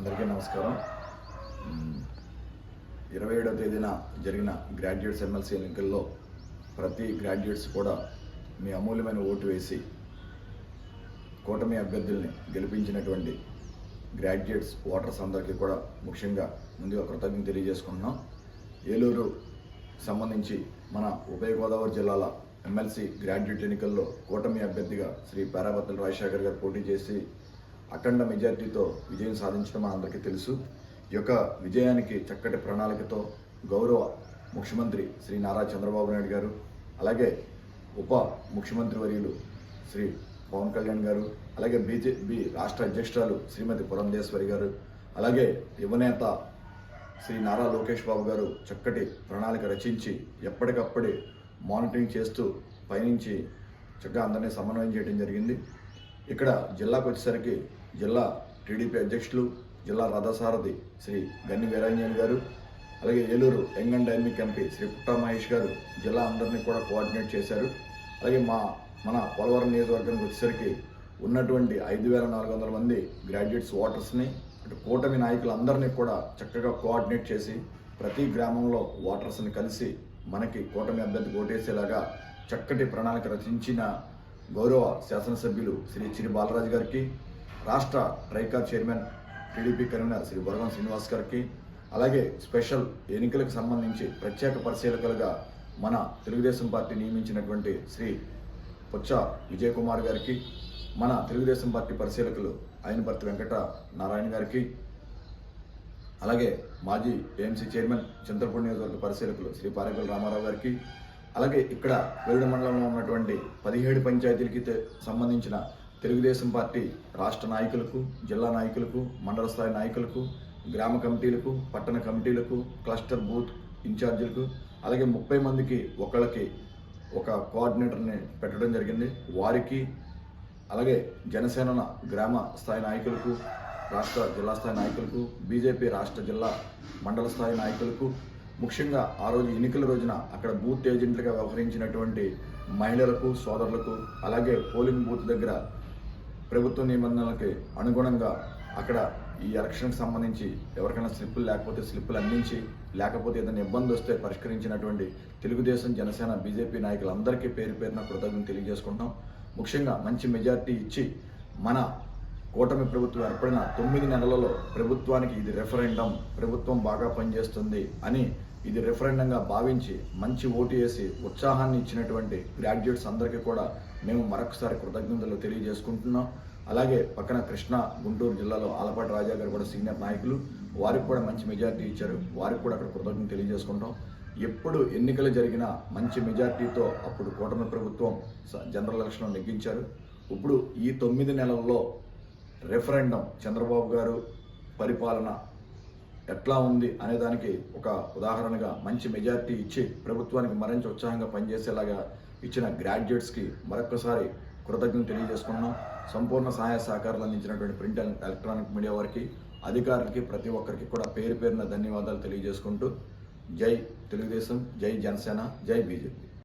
అందరికీ నమస్కారం. ఇరవై ఏడవ తేదీన జరిగిన గ్రాడ్యుయేట్స్ ఎమ్మెల్సీ ఎన్నికల్లో ప్రతి గ్రాడ్యుయేట్స్ కూడా మీ అమూల్యమైన ఓటు వేసి కూటమి అభ్యర్థుల్ని గెలిపించినటువంటి గ్రాడ్యుయేట్స్ ఓటర్స్ అందరికీ కూడా ముఖ్యంగా ముందుగా కృతజ్ఞత తెలియజేసుకుంటున్నాం. ఏలూరు సంబంధించి మన ఉభయ గోదావరి జిల్లాల ఎమ్మెల్సీ గ్రాడ్యుయేట్ ఎన్నికల్లో కూటమి అభ్యర్థిగా శ్రీ పారాబత్తుల రాజశేఖర్ గారు పోటీ చేసి అఖండ మెజార్టీతో విజయం సాధించడం అందరికీ తెలుసు. ఈ యొక్క విజయానికి చక్కటి ప్రణాళికతో గౌరవ ముఖ్యమంత్రి శ్రీ నారా చంద్రబాబు నాయుడు గారు అలాగే ఉప ముఖ్యమంత్రి వర్యులు శ్రీ పవన్ కళ్యాణ్ గారు అలాగే బీజేపీ రాష్ట్ర అధ్యక్షురాలు శ్రీమతి పురంధేశ్వరి గారు అలాగే యువనేత శ్రీ నారా లోకేష్ బాబు గారు చక్కటి ప్రణాళిక రచించి ఎప్పటికప్పుడే మానిటరింగ్ చేస్తూ పయనించి చక్కగా అందరినీ సమన్వయం చేయడం జరిగింది. ఇక్కడ జిల్లాకు వచ్చేసరికి జిల్లా టీడీపీ అధ్యక్షులు జిల్లా రథసారథి శ్రీ గన్ని వీరాంజన్ గారు అలాగే Eluru young and dynamic MP Shri Putta Mahesh garu జిల్లా అందరినీ కూడా కోఆర్డినేట్ చేశారు. అలాగే మా మన పోలవరం నియోజకవర్గానికి వచ్చేసరికి ఉన్నటువంటి ఐదు వేల నాలుగు వందల మంది గ్రాడ్యుయేట్స్ ఓటర్స్ని అటు కూటమి నాయకులందరినీ కూడా చక్కగా కోఆర్డినేట్ చేసి ప్రతి గ్రామంలో ఓటర్స్ని కలిసి మనకి కూటమి అభ్యర్థి ఓటేసేలాగా చక్కటి ప్రణాళిక రచించిన గౌరవ శాసనసభ్యులు శ్రీ చిరి బాలరాజు గారికి రాష్ట్ర ట్రైకా chairman TDP convenor Shri Boragam Srinivas గారికి అలాగే స్పెషల్ ఎన్నికలకు సంబంధించి ప్రత్యేక పరిశీలకులుగా మన తెలుగుదేశం పార్టీ నియమించినటువంటి శ్రీ పుచ్చ విజయ్ కుమార్ గారికి మన తెలుగుదేశం పార్టీ పరిశీలకులు అయినపర్తి వెంకట నారాయణ గారికి అలాగే మాజీ ఏఎంసీ చైర్మన్ చంద్రపూడి నియోజకవర్గ పరిశీలకులు శ్రీ పారేపల్లి రామారావు గారికి అలాగే ఇక్కడ వెలుడు మండలంలో ఉన్నటువంటి పదిహేడు పంచాయతీలకి సంబంధించిన తెలుగుదేశం పార్టీ రాష్ట్ర నాయకులకు జిల్లా నాయకులకు మండల స్థాయి నాయకులకు గ్రామ కమిటీలకు పట్టణ కమిటీలకు క్లస్టర్ బూత్ ఇన్ఛార్జీలకు అలాగే ముప్పై మందికి ఒకళ్ళకి ఒక కోఆర్డినేటర్ని పెట్టడం జరిగింది. వారికి అలాగే జనసేన గ్రామ స్థాయి నాయకులకు రాష్ట్ర జిల్లా స్థాయి నాయకులకు బీజేపీ రాష్ట్ర జిల్లా మండల స్థాయి నాయకులకు ముఖ్యంగా ఆ రోజు ఎన్నికల రోజున అక్కడ బూత్ ఏజెంట్లుగా వ్యవహరించినటువంటి మహిళలకు సోదరులకు అలాగే పోలింగ్ బూత్ దగ్గర ప్రభుత్వ నిబంధనలకి అనుగుణంగా అక్కడ ఈ ఎలక్షన్కి సంబంధించి ఎవరికైనా స్లిప్పులు లేకపోతే స్లిప్పులు అందించి లేకపోతే ఏదైనా ఇబ్బంది వస్తే పరిష్కరించినటువంటి తెలుగుదేశం జనసేన బీజేపీ నాయకులందరికీ పేరు పేరున కృతజ్ఞత తెలియజేసుకుంటాం ముఖ్యంగా మంచి మెజార్టీ ఇచ్చి మన కూటమి ప్రభుత్వం ఏర్పడిన తొమ్మిది నెలలలో ప్రభుత్వానికి ఇది రెఫరెండం ప్రభుత్వం బాగా పనిచేస్తుంది అని ఇది రెఫరెండంగా భావించి మంచి ఓటు వేసి ఉత్సాహాన్ని ఇచ్చినటువంటి గ్రాడ్యుయేట్స్ అందరికీ కూడా మేము మరొకసారి కృతజ్ఞతలు తెలియజేసుకుంటున్నాం. అలాగే పక్కన కృష్ణా గుంటూరు జిల్లాలో ఆలపాటి రాజా గారు కూడా సీనియర్ నాయకులు. వారికి కూడా మంచి మెజార్టీ ఇచ్చారు. వారికి కూడా అక్కడ కృతజ్ఞత తెలియజేసుకుంటాం. ఎప్పుడు ఎన్నికలు జరిగినా మంచి మెజార్టీతో అప్పుడు కూటమి ప్రభుత్వం స- జనరల్ ఎలక్షన్ నెగ్గించారు. ఇప్పుడు ఈ తొమ్మిది నెలల్లో రెఫరెండం చంద్రబాబు గారు పరిపాలన ఎట్లా ఉంది అనే దానికి ఒక ఉదాహరణగా మంచి మెజార్టీ ఇచ్చి ప్రభుత్వానికి మరింత ఉత్సాహంగా పనిచేసేలాగా ఇచ్చిన గ్రాడ్యుయేట్స్కి మరొకసారి కృతజ్ఞతలు తెలియజేసుకున్నాం సంపూర్ణ సహాయ సహకారాలు అందించినటువంటి ప్రింట్ అండ్ ఎలక్ట్రానిక్ మీడియా వారికి అధికారులకి ప్రతి ఒక్కరికి కూడా పేరు పేరున ధన్యవాదాలు తెలియజేసుకుంటూ జై తెలుగుదేశం జై జనసేన జై బీజేపీ.